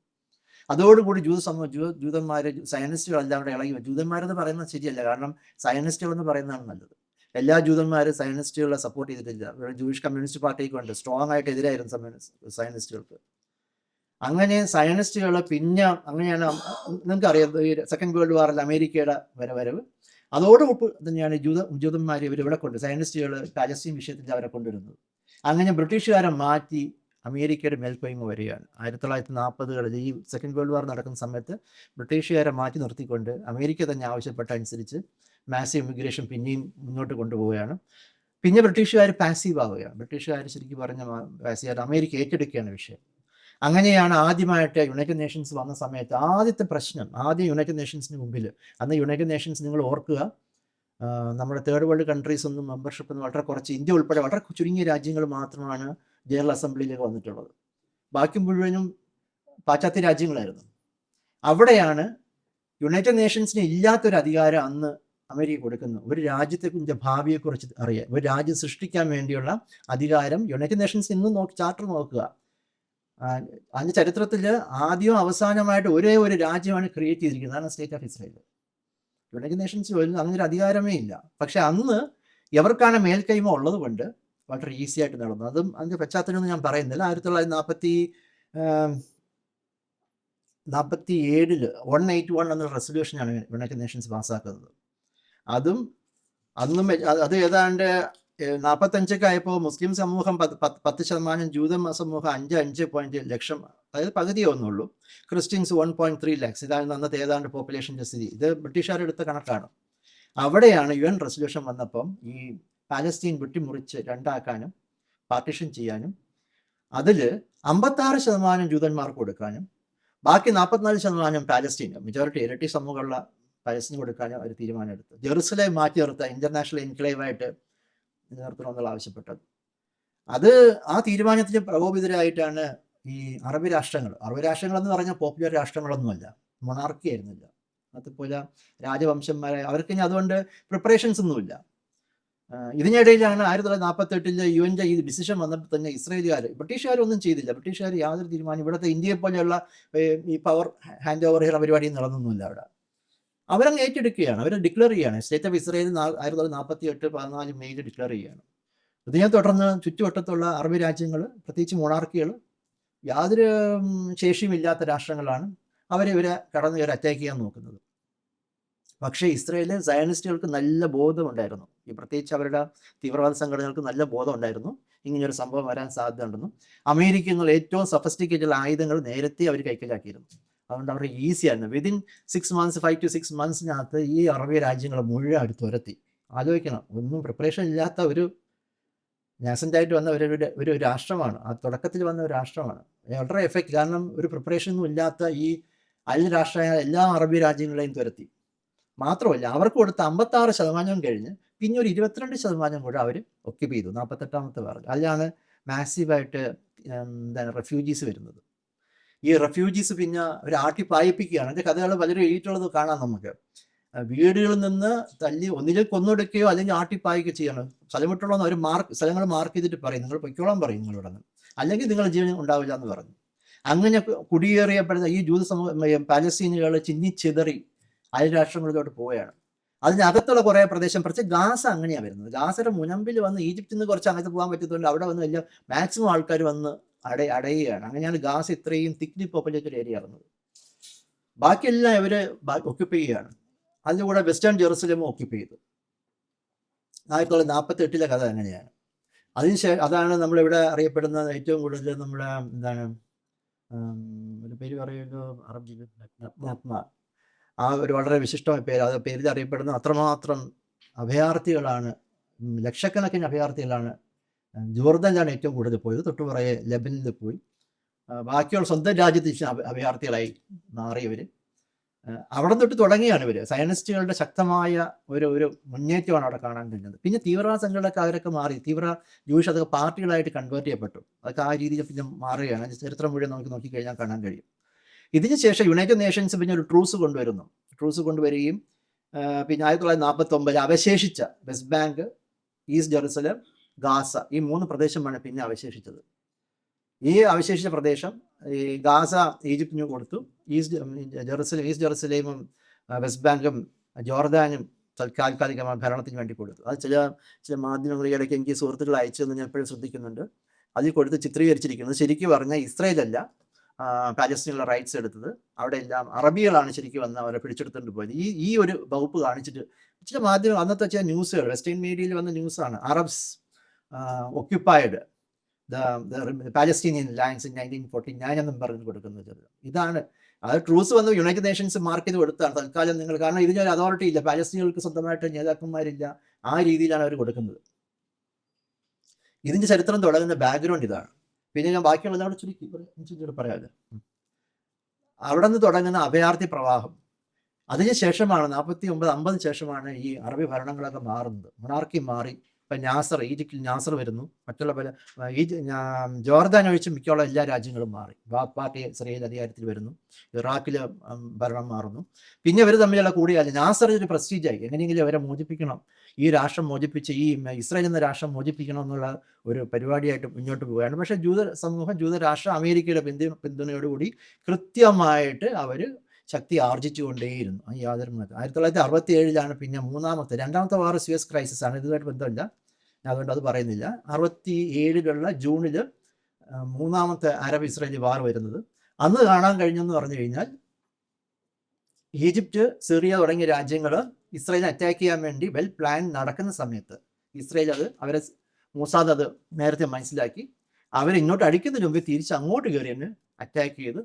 അതോടുകൂടി ജൂത സമൂഹം ജൂ ജൂതന്മാർ സയനിസ്റ്റുകൾ എല്ലാം കൂടെ ഇളകി. ജൂതന്മാരെന്ന് പറയുന്നത് ശരിയല്ല. കാരണം സയനിസ്റ്റുകൾ എന്ന് പറയുന്നതാണ് നല്ലത്. എല്ലാ ജൂതന്മാരും സയനിസ്റ്റുകളെ സപ്പോർട്ട് ചെയ്തിട്ടില്ല. ജൂയിഷ് കമ്മ്യൂണിസ്റ്റ് പാർട്ടിക്ക് ഉണ്ട്. സ്ട്രോങ് ആയിട്ട് എതിരായിരുന്നു സയനിസ്റ്റുകൾക്ക്. അങ്ങനെ സയനിസ്റ്റുകളെ പിന്നെ അങ്ങനെയാണ് നിങ്ങൾക്ക് അറിയാം ഈ സെക്കൻഡ് വേൾഡ് വാറിൽ അമേരിക്കയുടെ വരവരവ് അതോടൊപ്പം തന്നെയാണ് ജൂത ജൂതന്മാർ ഇവർ ഇവിടെ കൊണ്ട് സയനിസ്റ്റുകൾ പാലസ്തീൻ വിഷയത്തിൽ അവരെ കൊണ്ടുവരുന്നത്. അങ്ങനെ ബ്രിട്ടീഷുകാരെ മാറ്റി അമേരിക്കയുടെ മേൽക്കോയ്മ വരികയാണ്. ആയിരത്തി തൊള്ളായിരത്തി നാൽപ്പതുകളിൽ ഈ സെക്കൻഡ് വേൾഡ് വാർ നടക്കുന്ന സമയത്ത് ബ്രിട്ടീഷുകാരെ മാറ്റി നിർത്തിക്കൊണ്ട് അമേരിക്ക തന്നെ ആവശ്യപ്പെട്ട അനുസരിച്ച് മാസീവ് ഇമിഗ്രേഷൻ പിന്നെയും മുന്നോട്ട് കൊണ്ടുപോവുകയാണ്. പിന്നെ ബ്രിട്ടീഷുകാർ പാസീവ് ആവുകയാണ്. ബ്രിട്ടീഷുകാർ ശരിക്കും പറഞ്ഞ പാസീവ് അമേരിക്ക ഏറ്റെടുക്കുകയാണ് വിഷയം. അങ്ങനെയാണ് ആദ്യമായിട്ട് യുണൈറ്റഡ് നേഷൻസ് വന്ന സമയത്ത് ആദ്യത്തെ പ്രശ്നം ആദ്യം യുണൈറ്റഡ് നേഷൻസിന് മുമ്പിൽ അന്ന് യുണൈറ്റഡ് നേഷൻസ് നിങ്ങൾ ഓർക്കുക നമ്മുടെ തേർഡ് വേൾഡ് കൺട്രീസ് ഒന്നും മെമ്പർഷിപ്പ് വളരെ കുറച്ച് ഇന്ത്യ ഉൾപ്പെടെ വളരെ ചുരുങ്ങിയ രാജ്യങ്ങൾ മാത്രമാണ് ജനറൽ അസംബ്ലിയിലേക്ക് വന്നിട്ടുള്ളത്. ബാക്കി മുഴുവനും പാശ്ചാത്യ രാജ്യങ്ങളായിരുന്നു. അവിടെയാണ് യുണൈറ്റഡ് നേഷൻസിന് ഇല്ലാത്തൊരു അധികാരം അന്ന് അമേരിക്ക കൊടുക്കുന്നു ഒരു രാജ്യത്തെ ഭാവിയെക്കുറിച്ച് അറിയാൻ ഒരു രാജ്യം സൃഷ്ടിക്കാൻ വേണ്ടിയുള്ള അധികാരം യുണൈറ്റഡ് നേഷൻസ് ഇന്നും നോക്കി ചാർട്ടർ നോക്കുക. അതിന്റെ ചരിത്രത്തിൽ ആദ്യവും അവസാനമായിട്ട് ഒരേ ഒരു രാജ്യമാണ് ക്രിയേറ്റ് ചെയ്തിരിക്കുന്നത്. അതാണ് state of Israel united nations അങ്ങനെ ഒരു അധികാരമേ ഇല്ല. പക്ഷെ അന്ന് എവർക്കാണ് മേൽക്കൈമ ഉള്ളത് കൊണ്ട് വളരെ ഈസി ആയിട്ട് നടന്നു. അതും അതിന്റെ പശ്ചാത്തലമൊന്നും ഞാൻ പറയുന്നില്ല. ആയിരത്തി തൊള്ളായിരത്തി നാൽപ്പത്തി നാൽപ്പത്തി ഏഴിൽ വൺ എയ്റ്റ് വൺ എന്ന റെസൊല്യൂഷനാണ് യുണൈറ്റഡ് നേഷൻസ് പാസ്സാക്കുന്നത്. അതും അന്നും അത് ഏതാണ്ട് നാൽപ്പത്തഞ്ചൊക്കെ ആയപ്പോൾ മുസ്ലിം സമൂഹം പത്ത് പത്ത് ശതമാനം ജൂത സമൂഹം അഞ്ച് അഞ്ച് പോയിന്റ് ലക്ഷം അതായത് പകുതിയേ ഒന്നുള്ളൂ. Christians one point three lakhs ഇതാണ് അന്നത്തെ ഏതാണ്ട് പോപ്പുലേഷന്റെ സ്ഥിതി. ഇത് ബ്രിട്ടീഷുകാരെടുത്ത കണക്കാണ്. അവിടെയാണ് യു എൻ റെസൊല്യൂഷൻ വന്നപ്പം ഈ പാലസ്തീൻ വെട്ടിമുറിച്ച് രണ്ടാക്കാനും പാർട്ടിഷൻ ചെയ്യാനും അതിൽ അമ്പത്താറ് ശതമാനം ജൂതന്മാർക്ക് കൊടുക്കാനും ബാക്കി നാൽപ്പത്തിനാല് ശതമാനം പാലസ്തീൻ മെജോറിറ്റി ഇരട്ടി സമൂഹമുള്ള പാലസ്തീൻ കൊടുക്കാനും അവർ തീരുമാനമെടുത്തു. ജെറുസലേം മാറ്റി നിർത്തുക ഇന്റർനാഷണൽ എൻക്ലേവായിട്ട് നിലനിർത്തണമെന്നുള്ള ആവശ്യപ്പെട്ടത്. അത് ആ തീരുമാനത്തിന് പ്രകോപിതരായിട്ടാണ് ഈ അറബ് രാഷ്ട്രങ്ങൾ. അറബ് രാഷ്ട്രങ്ങൾ എന്ന് പറഞ്ഞാൽ പോപ്പുലർ രാഷ്ട്രങ്ങളൊന്നുമല്ല. മൊണാർക്കി ആയിരുന്നില്ല. അതുപോലെ രാജവംശന്മാരെ അവർക്ക് ഇനി അതുകൊണ്ട് പ്രിപ്പറേഷൻസ് ഒന്നുമില്ല. ഇതിനിടയിലാണ് ആയിരത്തി തൊള്ളായിരത്തി നാൽപ്പത്തി എട്ടിൽ യു എന്റെ ഈ ഡിസിഷൻ വന്നപ്പോൾ തന്നെ ഇസ്രയേലുകാർ ബ്രിട്ടീഷുകാരൊന്നും ചെയ്തില്ല. ബ്രിട്ടീഷുകാർ യാതൊരു തീരുമാനം ഇവിടുത്തെ ഇന്ത്യയെ പോലെയുള്ള ഈ പവർ ഹാൻഡ് ഓവർ ചെയ്യുന്ന പരിപാടിയും നടന്നൊന്നുമില്ല അവിടെ. അവരങ്ങ് ഏറ്റെടുക്കുകയാണ് അവർ ഡിക്ലെയർ ചെയ്യുകയാണ്. സ്റ്റേറ്റ് ഓഫ് ഇസ്രയേൽ ആയിരത്തി തൊള്ളായിരത്തി നാൽപ്പത്തി എട്ട് പതിനാല് മെയ്യിൽ ഡിക്ലെയർ ചെയ്യുകയാണ്. ഇതിനെ തുടർന്ന് ചുറ്റുവട്ടത്തുള്ള അറബ് രാജ്യങ്ങൾ പ്രത്യേകിച്ച് മൊണാർക്കികൾ യാതൊരു ശേഷിയുമില്ലാത്ത രാഷ്ട്രങ്ങളാണ് അവരെ ഇവരെ കടന്നു കയറി അറ്റാക്ക് ചെയ്യാൻ നോക്കുന്നത്. പക്ഷേ ഇസ്രയേലിലെ സയനിസ്റ്റുകൾക്ക് നല്ല ബോധമുണ്ടായിരുന്നു. ഈ പ്രത്യേകിച്ച് അവരുടെ തീവ്രവാദ സംഘടനകൾക്ക് നല്ല ബോധമുണ്ടായിരുന്നു. ഇങ്ങനെയൊരു സംഭവം വരാൻ സാധ്യതയുണ്ടെന്നും അമേരിക്കയിൽ ഏറ്റവും സഫസ്റ്റിക്കേറ്റഡ് ആയുധങ്ങൾ നേരത്തെ അവർ കൈക്കലാക്കിയിരുന്നു. അതുകൊണ്ട് അവർ ഈസിയായിരുന്നു within six months five to six മന്ത്സിനകത്ത് ഈ അറബിയ രാജ്യങ്ങൾ മുഴുവൻ അടുത്ത് തുരത്തി ആലോചിക്കണം ഒന്നും പ്രിപ്പറേഷൻ ഇല്ലാത്ത ഒരു നാസന്റായിട്ട് വന്ന ഒരു ഒരു- രാഷ്ട്രമാണ്. ആ തുടക്കത്തിൽ വന്ന ഒരു രാഷ്ട്രമാണ്. വളരെ എഫക്റ്റ് കാരണം ഒരു പ്രിപ്പറേഷൻ ഒന്നും ഇല്ലാത്ത ഈ അൽ രാഷ്ട്രമായ എല്ലാ അറബി രാജ്യങ്ങളെയും തുരത്തി. മാത്രമല്ല അവർക്ക് കൊടുത്ത അമ്പത്താറ് ശതമാനം കഴിഞ്ഞ് പിന്നെ ഒരു ഇരുപത്തിരണ്ട് ശതമാനം കൂടെ അവർ ഒക്യുപ്പ് ചെയ്തു. നാൽപ്പത്തെട്ടാമത്തെ വാർഡ് അതിലാണ് മാസീവായിട്ട് എന്താണ് റെഫ്യൂജീസ് വരുന്നത്. ഈ റെഫ്യൂജീസ് പിന്നെ ഒരു ആട്ടി പായിപ്പിക്കുകയാണ്. അതിന്റെ കഥകൾ പലരും എഴുതിയിട്ടുള്ളത് കാണാം നമുക്ക്. വീടുകളിൽ നിന്ന് തല്ലി ഒന്നിലേക്ക് കൊന്നൊടുക്കുകയോ അല്ലെങ്കിൽ ആട്ടിപ്പായിക്കുകയോ ചെയ്യണം. സ്ഥലമിട്ടുള്ള അവർ മാർക്ക് സ്ഥലങ്ങൾ മാർക്ക് ചെയ്തിട്ട് പറയും. നിങ്ങൾ പൊയ്ക്കോളാൻ പറയും നിങ്ങളോട് അല്ലെങ്കിൽ നിങ്ങൾ ജീവൻ ഉണ്ടാവില്ല എന്ന് പറഞ്ഞു. അങ്ങനെ കുടിയേറിയപ്പെടുന്ന ഈ ജൂത സമൂഹം പാലസ്തീനുകൾ ചിന്നിച്ചിതറി അയൽ രാഷ്ട്രങ്ങളിലോട്ട് പോവുകയാണ്. അതിനകത്തുള്ള കുറേ പ്രദേശം പ്രത്യേകിച്ച് ഗാസ അങ്ങനെയാണ് വരുന്നത്. ഗാസയുടെ മുനമ്പിൽ വന്ന് ഈജിപ്തിൽ നിന്ന് കുറച്ച് അങ്ങോട്ട് പോകാൻ പറ്റത്തുകൊണ്ട് അവിടെ വന്ന് വലിയ മാക്സിമം ആൾക്കാർ വന്ന് അട അടയുകയാണ്. അങ്ങനെയാണ് ഗാസ ഇത്രയും തിക്ലി പോപ്പുലേറ്റഡ് ഏരിയ ആകുന്നത് ബാക്കിയെല്ലാം ഇവർ ഒക്യുപ്പൈ ചെയ്യുകയാണ്. അതിലൂടെ വെസ്റ്റേൺ ജെറുസലേമും ഒക്യുപ്പൈ ചെയ്തു ആയിരത്തി തൊള്ളായിരത്തി നാൽപ്പത്തി എട്ടിലെ കഥ അങ്ങനെയാണ്. അതിനുശേഷം അതാണ് നമ്മളിവിടെ അറിയപ്പെടുന്ന ഏറ്റവും കൂടുതൽ നമ്മുടെ എന്താണ് പേര് പറയുമല്ലോ അറബ് നഗ്ന ആ ഒരു വളരെ വിശിഷ്ടമായ പേര് അത് പേരിൽ അറിയപ്പെടുന്ന അത്രമാത്രം അഭയാർത്ഥികളാണ് ലക്ഷക്കണക്കിന് അഭയാർത്ഥികളാണ് ജോർദനിലാണ് ഏറ്റവും കൂടുതൽ പോയത്. തൊട്ടുപുറകെ ലബനിൽ പോയി. ബാക്കിയുള്ള സ്വന്തം രാജ്യത്ത് അഭയാർത്ഥികളായി മാറിയവർ അവിടെ തൊട്ട് തുടങ്ങിയാണ് ഇവർ സയനിസ്റ്റുകളുടെ ശക്തമായ ഒരു ഒരു മുന്നേറ്റമാണ് അവിടെ കാണാൻ കഴിഞ്ഞത്. പിന്നെ തീവ്രവാദ സംഘടനയൊക്കെ അവരൊക്കെ മാറി തീവ്ര ജൂഷ് അതൊക്കെ പാർട്ടികളായിട്ട് കൺവേർട്ട് ചെയ്യപ്പെട്ടു. അതൊക്കെ ആ രീതിയിൽ പിന്നെ മാറുകയാണ്. ചരിത്രം മുഴുവൻ നമുക്ക് നോക്കിക്കഴിഞ്ഞാൽ കാണാൻ കഴിയും. ഇതിന് ശേഷം യുണൈറ്റഡ് നേഷൻസ് പിന്നെ ഒരു ട്രൂസ് കൊണ്ടുവരുന്നു. ട്രൂസ് കൊണ്ടുവരികയും പിന്നെ ആയിരത്തി തൊള്ളായിരത്തി നാൽപ്പത്തി ഒമ്പതിൽ അവശേഷിച്ച West Bank East Jerusalem Gaza ഈ മൂന്ന് പ്രദേശമാണ് പിന്നെ അവശേഷിച്ചത്. ഈ അവശേഷിച്ച പ്രദേശം ഈ ഗാസ ഈജിപ്തിന് കൊടുത്തു. ഈസ്റ്റ് ജെറുസലേം ഈസ്റ്റ് ജെറുസലേമും വെസ്റ്റ് ബാങ്കും ജോർദാനും താൽക്കാലികമായ ഭരണത്തിന് വേണ്ടി കൊടുത്തു. അത് ചില ചില മാധ്യമങ്ങൾ ഇടയ്ക്ക് എനിക്ക് സുഹൃത്തുക്കൾ അയച്ചതെന്ന് ഞാൻ എപ്പോഴും ശ്രദ്ധിക്കുന്നുണ്ട്. അതിൽ കൊടുത്ത് ചിത്രീകരിച്ചിരിക്കുന്നത് ശരിക്കും പറഞ്ഞാൽ ഇസ്രയേലല്ല ആ, പാലസ്തീനുള്ള റൈറ്റ്സ് എടുത്തത്. അവിടെ എല്ലാം അറബികളാണ് ശരിക്കും വന്ന് അവരെ പിടിച്ചെടുത്തുകൊണ്ട് പോയത്. ഈ ഈ ഒരു വകുപ്പ് കാണിച്ചിട്ട് ചില മാധ്യമം അന്നത്തെ ചില ന്യൂസുകൾ വെസ്റ്റേൺ മീഡിയയിൽ വന്ന ന്യൂസാണ്. Arabs occupied the Palestinian lands in nineteen forty nine എന്നും പറഞ്ഞു കൊടുക്കുന്നത് ഇതാണ്. അത് ട്രൂസ് വന്ന് യുണൈറ്റഡ് നേഷൻസ് മാർക്ക് ചെയ്ത് കൊടുത്താണ്. തൽക്കാലം നിങ്ങൾ കാരണം ഇതിനൊരു അതോറിറ്റി ഇല്ല. പാലസ്തീനുകൾക്ക് സ്വന്തമായിട്ട് നേതാക്കന്മാരില്ല. ആ രീതിയിലാണ് അവർ കൊടുക്കുന്നത്. ഇതിന്റെ ചരിത്രം തുടങ്ങുന്ന ബാക്ക്ഗ്രൗണ്ട് ഇതാണ്. പിന്നെ ഞാൻ ബാക്കിയുള്ള അവിടെ ചുരുക്കി ചുരുക്കി പറയാതെ. അവിടെ നിന്ന് തുടങ്ങുന്ന അഭയാർത്ഥി പ്രവാഹം. അതിനുശേഷമാണ് നാൽപ്പത്തി ഒമ്പത് അമ്പതിന് ശേഷമാണ് ഈ അറബി ഭരണങ്ങളൊക്കെ മാറുന്നത്. മൊണാർക്കി മാറി ഇപ്പം നാസർ ഈജിപ്തിൽ നാസർ വരുന്നു. മറ്റുള്ള പല ജോർദാൻ ഒഴിച്ച് മിക്കുള്ള എല്ലാ രാജ്യങ്ങളും മാറി. ബാത്ത് പാർട്ടി ഇസ്രയേൽ അധികാരത്തിൽ വരുന്നു. ഇറാഖിൽ ഭരണം മാറുന്നു. പിന്നെ ഇവർ തമ്മിലുള്ള കൂടിയാൽ നാസർ ഒരു പ്രസ്റ്റീജായി എങ്ങനെയെങ്കിലും അവരെ മോചിപ്പിക്കണം. ഈ രാഷ്ട്രം മോചിപ്പിച്ച് ഈ ഇസ്രായേൽ എന്ന രാഷ്ട്രം മോചിപ്പിക്കണം എന്നുള്ള ഒരു പരിപാടിയായിട്ട് മുന്നോട്ട് പോവുകയാണ്. പക്ഷേ ജൂത സമൂഹം ജൂത രാഷ്ട്രം അമേരിക്കയുടെ പിന്തുണ പിന്തുണയോടുകൂടി കൃത്യമായിട്ട് അവർ ശക്തി ആർജിച്ചുകൊണ്ടേയിരുന്നു. ആ യാതൊരു ആയിരത്തി തൊള്ളായിരത്തി അറുപത്തി ഏഴിലാണ് പിന്നെ മൂന്നാമത്തെ രണ്ടാമത്തെ വാർ സ്യൂസ് ക്രൈസിസ് ആണ്. ഇതുമായിട്ട് ബന്ധമില്ല. ഞാൻ അതുകൊണ്ട് അത് പറയുന്നില്ല. അറുപത്തി ഏഴിലുള്ള ജൂണിൽ മൂന്നാമത്തെ അറബ് ഇസ്രായേലി വാർ വരുന്നത്. അന്ന് കാണാൻ കഴിഞ്ഞെന്ന് പറഞ്ഞു കഴിഞ്ഞാൽ ഈജിപ്റ്റ് സിറിയ തുടങ്ങിയ രാജ്യങ്ങൾ ഇസ്രായേലിനെ അറ്റാക്ക് ചെയ്യാൻ വേണ്ടി വെൽ പ്ലാൻ നടക്കുന്ന സമയത്ത് ഇസ്രായേൽ അത് അവരെ മൂസാദ് അത് നേരത്തെ മനസ്സിലാക്കി. അവരിങ്ങോട്ട് അടിക്കുന്നതിന് മുമ്പ് തിരിച്ച് അങ്ങോട്ട് കയറി അറ്റാക്ക് ചെയ്ത്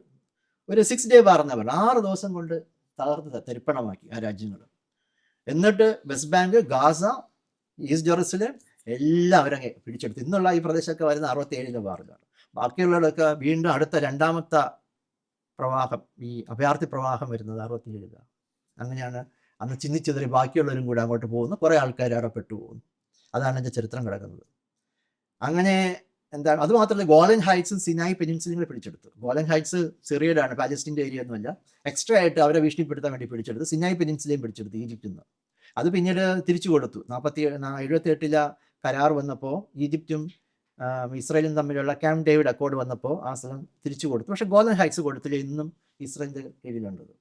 ഒരു സിക്സ് ഡേ വാർ എന്നാ ആറ് ദിവസം കൊണ്ട് തകർത്ത് തരിപ്പണമാക്കി ആ രാജ്യങ്ങൾ എന്നിട്ട് West Bank Gaza East Jerusalem എല്ലാം അവരങ്ങ് പിടിച്ചെടുത്തു. ഇന്നുള്ള ഈ പ്രദേശമൊക്കെ വരുന്ന അറുപത്തി ഏഴിലെ വാറിലാണ് ബാക്കിയുള്ളവരൊക്കെ വീണ്ടും അടുത്ത രണ്ടാമത്തെ പ്രവാഹം ഈ അഭയാർത്ഥി പ്രവാഹം വരുന്നത് അറുപത്തി ഏഴിലാണ് അങ്ങനെയാണ് അന്ന് ചിന്തിച്ചതിൽ ബാക്കിയുള്ളവരും കൂടെ അങ്ങോട്ട് പോകുന്നു. കുറേ ആൾക്കാർ അവിടെ പെട്ടുപോകുന്നു. അതാണ് എന്റെ ചരിത്രം കിടക്കുന്നത്. അങ്ങനെ എന്താണ്? അത് മാത്രമല്ല ഗോലൻ ഹൈറ്റ്സും സിനായി പെനിൻസുലിനെ പിടിച്ചെടുത്തു. ഗോലൻ ഹൈറ്റ്സ് സിറിയയിലാണ് പാലസ്റ്റീന്റെ ഏരിയ ഒന്നുമല്ല. എക്സ്ട്രാ ആയിട്ട് അവരെ ഭീഷണിപ്പെടുത്താൻ വേണ്ടി പിടിച്ചെടുത്തു. സിനായി പെനിൻസുലയും പിടിച്ചെടുത്തു ഈജിപ്തിൽ നിന്ന്. അത് പിന്നീട് തിരിച്ചു കൊടുത്തു. നാൽപ്പത്തി എഴുപത്തി എട്ടിലെ കരാർ വന്നപ്പോൾ ഈജിപ്തും ഇസ്രയേലും തമ്മിലുള്ള ക്യാമ്പ് ഡേവിഡ് അക്കോർഡ് വന്നപ്പോൾ ആ സ്ഥലം തിരിച്ചു കൊടുത്തു. പക്ഷേ ഗോലൻ ഹൈറ്റ്സ് കൊടുത്തില്ല. ഇന്നും ഇസ്രയേലിന്റെ കീഴിലുണ്ടത്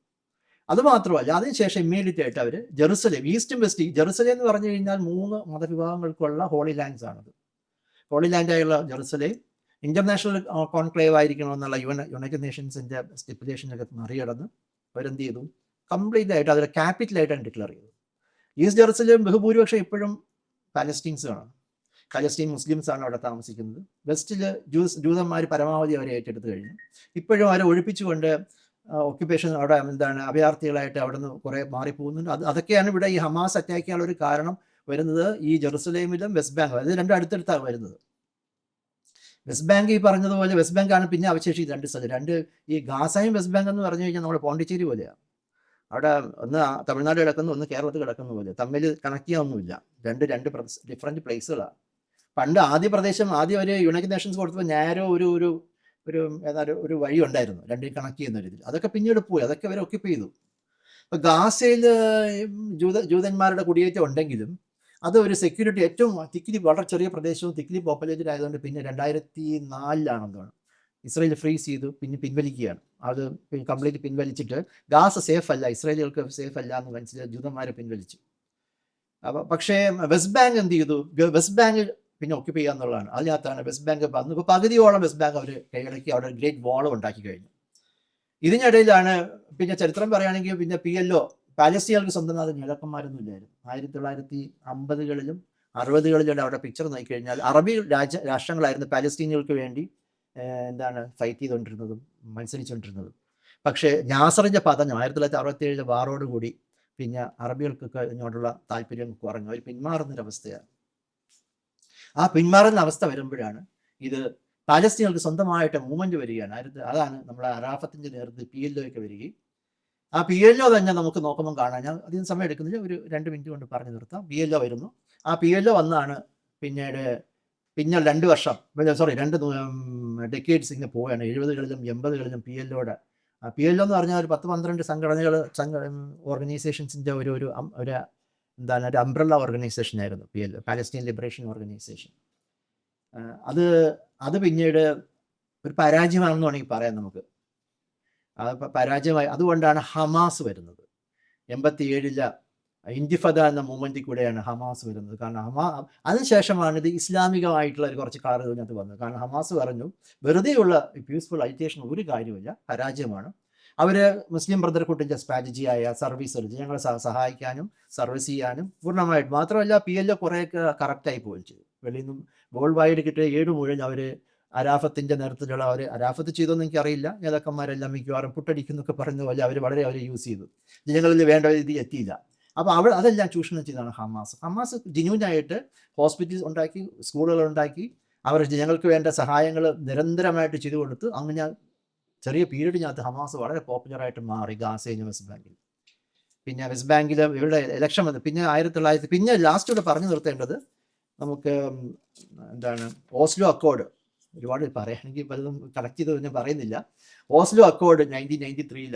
അതുമാത്രമല്ല അതിനുശേഷം ഇമ്മീഡിയറ്റ് ആയിട്ട് അവർ ജെറുസലേം ഈസ്റ്റും വെസ്റ്റ് ജെറുസലേം എന്ന് പറഞ്ഞു കഴിഞ്ഞാൽ മൂന്ന് മതവിഭാഗങ്ങൾക്കുള്ള ഹോളി ലാൻഡ്സ് ആണത്. ഹോളി ലാൻഡായുള്ള ജെറുസലേം ഇന്റർനാഷണൽ കോൺക്ലേവ് ആയിരിക്കണം ആയിരിക്കണമെന്നുള്ള യുവൻ യുണൈറ്റഡ് നേഷൻസിന്റെ സ്റ്റിപ്പുലേഷനൊക്കെ മറികടന്ന് അവരെന്ത് ചെയ്തു? കംപ്ലീറ്റ് ആയിട്ട് അതിലെ ക്യാപിറ്റലായിട്ടാണ് ഡിക്ലെയർ ചെയ്തത്. ഈസ്റ്റ് ജെറുസലേം ബഹുഭൂരിപക്ഷം ഇപ്പോഴും പാലസ്റ്റീൻസ് ആണ് പാലസ്റ്റീൻ മുസ്ലിംസ് ആണ് അവിടെ താമസിക്കുന്നത്. വെസ്റ്റിൽ ജൂസ് ജൂതന്മാർ പരമാവധി അവരെ ഏറ്റെടുത്ത് കഴിഞ്ഞു. ഇപ്പോഴും അവരെ ഒഴിപ്പിച്ചുകൊണ്ട് ഓക്യുപ്പേഷൻ അവിടെ എന്താണ് അഭയാർത്ഥികളായിട്ട് അവിടെ നിന്ന് കുറേ മാറിപ്പോകുന്നുണ്ട്. അത് അതൊക്കെയാണ് ഇവിടെ ഈ ഹമാസ് അറ്റാക്ക് ചെയ്യാനുള്ള ഒരു കാരണം. വരുന്നത് ഈ ജെറുസലേമിലും വെസ്റ്റ് ബാങ്ക് അത് രണ്ടും അടുത്തടുത്താണ് വരുന്നത്. വെസ്റ്റ് ബാങ്ക് ഈ പറഞ്ഞതുപോലെ വെസ്റ്റ് ബാങ്കാണ് പിന്നെ അവശേഷിക്കുന്നത് രണ്ട് സ്ഥലം. രണ്ട് ഈ ഗാസയും വെസ്റ്റ് ബാങ്ക് എന്ന് പറഞ്ഞു കഴിഞ്ഞാൽ നമ്മൾ പോണ്ടിച്ചേരി പോലെയാണ് അവിടെ ഒന്ന് തമിഴ്നാട് കിടക്കുന്നു ഒന്ന് കേരളത്തിൽ കിടക്കുന്ന പോലെ. തമ്മിൽ കണക്ട് ചെയ്യാനൊന്നുമില്ല രണ്ട് രണ്ട് ഡിഫറെന്റ് പ്ലേസുകളാണ് പണ്ട് ആദ്യ പ്രദേശം ആദ്യം ഒരു യുണൈറ്റഡ് നേഷൻസ് കൊടുത്തപ്പോൾ നേരെ ഒരു ഒരു ഒരു ഏതായാലും ഒരു വഴി ഉണ്ടായിരുന്നു. രണ്ടും കണക്ട് ചെയ്യുന്ന രീതിയിൽ. അതൊക്കെ പിന്നീട് പോയി. അതൊക്കെ അവർ ഒക്കിപ്പ് ചെയ്തു. ഇപ്പം ഗാസയിൽ ജൂത ജൂതന്മാരുടെ കുടിയേറ്റം ഉണ്ടെങ്കിലും അത് ഒരു സെക്യൂരിറ്റി ഏറ്റവും തിക്കിലി വളരെ ചെറിയ പ്രദേശവും തിക്കിലി പോപ്പുലേറ്റഡ് ആയതുകൊണ്ട് പിന്നെ രണ്ടായിരത്തി നാലിലാണെന്നാണ് ഇസ്രയേൽ ഫ്രീസ് ചെയ്തു പിന്നെ പിൻവലിക്കുകയാണ്. അത് കംപ്ലീറ്റ് പിൻവലിച്ചിട്ട് ഗാസ സേഫ് അല്ല ഇസ്രയേലികൾക്ക് സേഫ് അല്ല എന്ന് മനസ്സിലായി ജൂതന്മാരെ പിൻവലിച്ചു. അപ്പോൾ പക്ഷേ വെസ്റ്റ് ബാങ്ക് എന്ത് ചെയ്തു? വെസ്റ്റ് ബാങ്ക് പിന്നെ ഒക്യുപ്പൈ ചെയ്യുക എന്നുള്ളതാണ്. അതിനകത്താണ് വെസ്റ്റ് ബാങ്ക് വന്നു ഇപ്പോൾ പകുതിയോളം വെസ്റ്റ് ബാങ്ക് അവർ കൈയടക്കി അവിടെ ഗ്രേറ്റ് വാളും ഉണ്ടാക്കി കഴിഞ്ഞു. ഇതിനിടയിലാണ് പിന്നെ ചരിത്രം പറയുകയാണെങ്കിൽ പിന്നെ പി എൽ ഒ പാലസ്തീനുകൾക്ക് സ്വന്തമായ നേതാക്കന്മാരൊന്നും ഇല്ലായിരുന്നു. ആയിരത്തി തൊള്ളായിരത്തി അമ്പതുകളിലും അറുപതുകളിലും അവരുടെ പിക്ചർ നോക്കിക്കഴിഞ്ഞാൽ അറബി രാജ രാഷ്ട്രങ്ങളായിരുന്നു പാലസ്തീനികൾക്ക് വേണ്ടി എന്താണ് ഫൈറ്റ് ചെയ്തുകൊണ്ടിരുന്നതും മത്സരിച്ചുകൊണ്ടിരുന്നതും പക്ഷേ നാസറിന്റെ പതഞ്ഞു ആയിരത്തി തൊള്ളായിരത്തി അറുപത്തി ഏഴിലെ വാറോടുകൂടി പിന്നെ അറബികൾക്കൊക്കെ ഇങ്ങോട്ടുള്ള താല്പര്യം കുറഞ്ഞു അവർ പിന്മാറുന്നൊരവസ്ഥയാണ് ആ പിന്മാറുന്ന അവസ്ഥ വരുമ്പോഴാണ് ഇത് പാലസ്തീനുകൾക്ക് സ്വന്തമായിട്ട് മൂവ്മെന്റ് വരികയാണ്. അതാണ് നമ്മുടെ അറാഫത്തിന്റെ നേതൃത്വത്തിൽ പി എൽ ഒക്കെ വരികയും ആ പി എൽ ഒ തന്നെ നമുക്ക് നോക്കുമ്പോൾ കാണാം. ഞാൻ അധികം സമയം എടുക്കുന്നില്ല. ഒരു രണ്ട് മിനിറ്റ് കൊണ്ട് പറഞ്ഞു നിർത്താം. പി എൽ ഒ വരുന്നു. ആ പി എൽ ഒ വന്നാണ് പിന്നീട് പിന്നെ രണ്ട് വർഷം. സോറി രണ്ട് ഡെക്കേഡ്സ് ഇങ്ങനെ പോവുകയാണ് എഴുപതുകളിലും എൺപതുകളിലും പി എൽ ഒയുടെ പി എൽ ഒ എന്ന് പറഞ്ഞാൽ ഒരു പത്ത് പന്ത്രണ്ട് സംഘടനകൾ സംഘ ഓർഗനൈസേഷൻസിന്റെ ഒരു ഒരു ഒരു എന്താണ് ഒരു അംബ്രല്ല ഓർഗനൈസേഷൻ ആയിരുന്നു P L Palestine Liberation Organisation അത് അത് പിന്നീട് ഒരു പരാജയമാണെന്ന് വേണമെങ്കിൽ പറയാം നമുക്ക്. പരാജയമായി. അതുകൊണ്ടാണ് ഹമാസ് വരുന്നത്. എൺപത്തി ഏഴില ഇന്തിഫദ എന്ന മൂവ്മെന്റിൽ കൂടെയാണ് ഹമാസ് വരുന്നത്. കാരണം ഹമാ അതിനുശേഷമാണ് ഇത് ഇസ്ലാമികമായിട്ടുള്ള ഒരു കുറച്ച് കാർ ഇതിനകത്ത് വന്നത്. കാരണം ഹമാസ് പറഞ്ഞു വെറുതെയുള്ള പീസ്ഫുൾ അജിറ്റേഷൻ ഒരു കാര്യമില്ല പരാജയമാണ്. അവർ മുസ്ലിം ബ്രദർഹുഡിന്റെ സ്ട്രാറ്റജിയായ സർവീസ് ഞങ്ങളെ സഹായിക്കാനും സർവീസ് ചെയ്യാനും പൂർണമായിട്ട്. മാത്രമല്ല പി എൽ ഒ കുറേയൊക്കെ കറക്റ്റായി പോവുകയും ചെയ്തു. വെളിയിൽ നിന്നും വേൾഡ് വൈഡ് കിട്ടിയ ഏഴ് മുഴുവൻ അവർ അരാഫത്തിന്റെ നേതൃത്വത്തിലുള്ള അവർ അരാഫത്ത് ചെയ്തോന്ന് എനിക്കറിയില്ല. നേതാക്കന്മാരെല്ലാം മിക്കവാറും പുട്ടടിക്കുന്നൊക്കെ പറഞ്ഞ പോലെ അവർ വളരെ അവർ യൂസ് ചെയ്തു. ജനങ്ങളിൽ വേണ്ട രീതി എത്തിയില്ല. അപ്പോൾ അവൾ അതെല്ലാം ചൂഷണം ചെയ്താണ് ഹമാസ്. ഹമാസ് ജെന്യൂനായിട്ട് ഹോസ്പിറ്റൽസ് ഉണ്ടാക്കി സ്കൂളുകൾ ഉണ്ടാക്കി അവർ ജനങ്ങൾക്ക് വേണ്ട സഹായങ്ങൾ നിരന്തരമായിട്ട് ചെയ്തു കൊടുത്ത് അങ്ങനെ ചെറിയ പീരീഡിനകത്ത് ഹമാസ് വളരെ പോപ്പുലറായിട്ട് മാറി ഗാസ വെസ്റ്റ് ബാങ്കിൽ. പിന്നെ വെസ്റ്റ് ബാങ്കിൽ ഇവരുടെ ഇലക്ഷൻ വന്നു പിന്നെ ആയിരത്തി തൊള്ളായിരത്തി പിന്നെ ലാസ്റ്റ് ഇവിടെ പറഞ്ഞു നിർത്തേണ്ടത് നമുക്ക് എന്താണ് ഓസ്ലോ അക്കോർഡ്. ഒരുപാട് പറയുകയാണെങ്കിൽ പലതും കളക്ട് ചെയ്ത് ഞാൻ പറയുന്നില്ല. ഓസ്ലോ അക്കോർഡ് നയന്റീൻ നയന്റി ത്രീയിൽ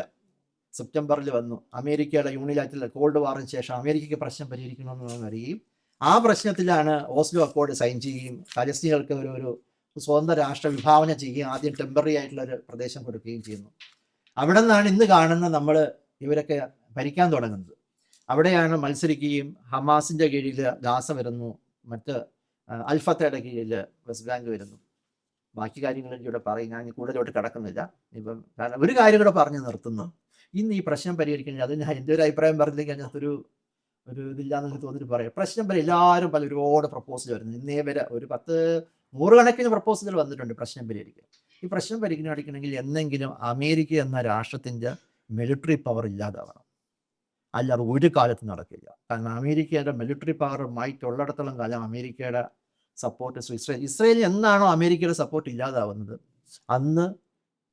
സെപ്റ്റംബറിൽ വന്നു. അമേരിക്കയുടെ യൂണിലാറ്ററൽ കോൾഡ് വാറിന് ശേഷം അമേരിക്കയ്ക്ക് പ്രശ്നം പരിഹരിക്കണമെന്ന് അറിയുകയും ആ പ്രശ്നത്തിലാണ് ഓസ്ലോ അക്കോർഡ് സൈൻ ചെയ്യുകയും പലസ്തീനുകൾക്ക് ഒരു ഒരു സ്വതന്ത്ര രാഷ്ട്ര വിഭാവന ചെയ്യുകയും ആദ്യം ടെമ്പററി ആയിട്ടുള്ള ഒരു പ്രദേശം കൊടുക്കുകയും ചെയ്യുന്നു. അവിടെ നിന്നാണ് ഇന്ന് കാണുന്ന നമ്മൾ ഇവരൊക്കെ ഭരിക്കാൻ തുടങ്ങുന്നത്. അവിടെയാണ് മത്സരിക്കുകയും ഹമാസിന്റെ കീഴിൽ ഗാസ വരുന്നു. മറ്റ് അൽഫത്തയുടെ കീഴിൽ വെസ്റ്റ് ബാങ്ക് വരുന്നു. ബാക്കി കാര്യങ്ങൾ ഇവിടെ പറയും. ഞാൻ കൂടുതലോട്ട് കിടക്കുന്നില്ല. ഇപ്പം കാരണം ഒരു കാര്യം കൂടെ പറഞ്ഞു നിർത്തുന്നു. ഇന്ന് ഈ പ്രശ്നം പരിഹരിക്കുന്നത് അത് ഞാൻ എന്റെ ഒരു അഭിപ്രായം പറഞ്ഞില്ലെങ്കിൽ അതിനകത്തൊരു ഒരു ഇതില്ലാന്ന് എനിക്ക് തോന്നിട്ട് പറയാം. പ്രശ്നം വരെ എല്ലാവരും പല ഒരുപാട് പ്രപ്പോസൽ വരുന്നു. ഇന്നേ വരെ ഒരു പത്ത് നൂറുകണക്കിന് പ്രപ്പോസൽ വന്നിട്ടുണ്ട് പ്രശ്നം പരിഹരിക്കാൻ. ഈ പ്രശ്നം പരിഹരിക്കണമെങ്കിൽ എന്നെങ്കിലും അമേരിക്ക എന്ന രാഷ്ട്രത്തിന്റെ മിലിറ്ററി പവർ ഇല്ലാതാവണം. അല്ലാതെ ഒരു കാലത്ത് നടക്കില്ല. കാരണം അമേരിക്കയുടെ മിലിറ്ററി പവർ മൈറ്റ് കാലം അമേരിക്കയുടെ സപ്പോർട്ട് ഇസ്രയേൽ ഇസ്രയേൽ എന്നാണോ അമേരിക്കയുടെ സപ്പോർട്ട് ഇല്ലാതാവുന്നത്? അന്ന്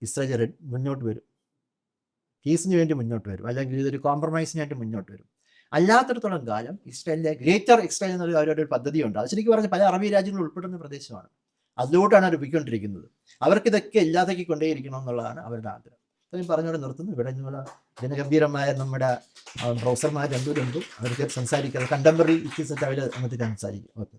ഇസ്രയേൽ മുന്നോട്ട് വരും. പീസിന് വേണ്ടി മുന്നോട്ട് വരും. അല്ലെങ്കിൽ ഇതൊരു കോംപ്രമൈസിനായിട്ട് മുന്നോട്ട് വരും. അല്ലാത്തടത്തോളം കാലം ഇസ്രയേലിലെ ഗ്രേറ്റർ ഇസ്രയേൽ എന്നൊരു അവരുടെ ഒരു പദ്ധതിയുണ്ട്. അത് ശരിക്കും പറഞ്ഞാൽ പല അറബി രാജ്യങ്ങൾ ഉൾപ്പെടുന്ന പ്രദേശമാണ്. അതിലോട്ടാണ് അവർ പോയിക്കൊണ്ടിരിക്കുന്നത്. അവർക്കിതൊക്കെ ഇല്ലാതാക്കി കൊണ്ടേയിരിക്കണം എന്നുള്ളതാണ് അവരുടെ ആഗ്രഹം. ഇത്രയും പറഞ്ഞുകൊണ്ട് നിർത്തുന്നു. ഇവിടെ നിന്നുള്ള ജനഗംഭീരമായ നമ്മുടെ പ്രൊഫസർമാർ രണ്ടു അവർക്ക് സംസാരിക്കുന്നത് കണ്ടംപററി ഇഷ്യൂസ് ഒക്കെ അവർ അങ്ങനത്തെ സംസാരിക്കും. ഓക്കെ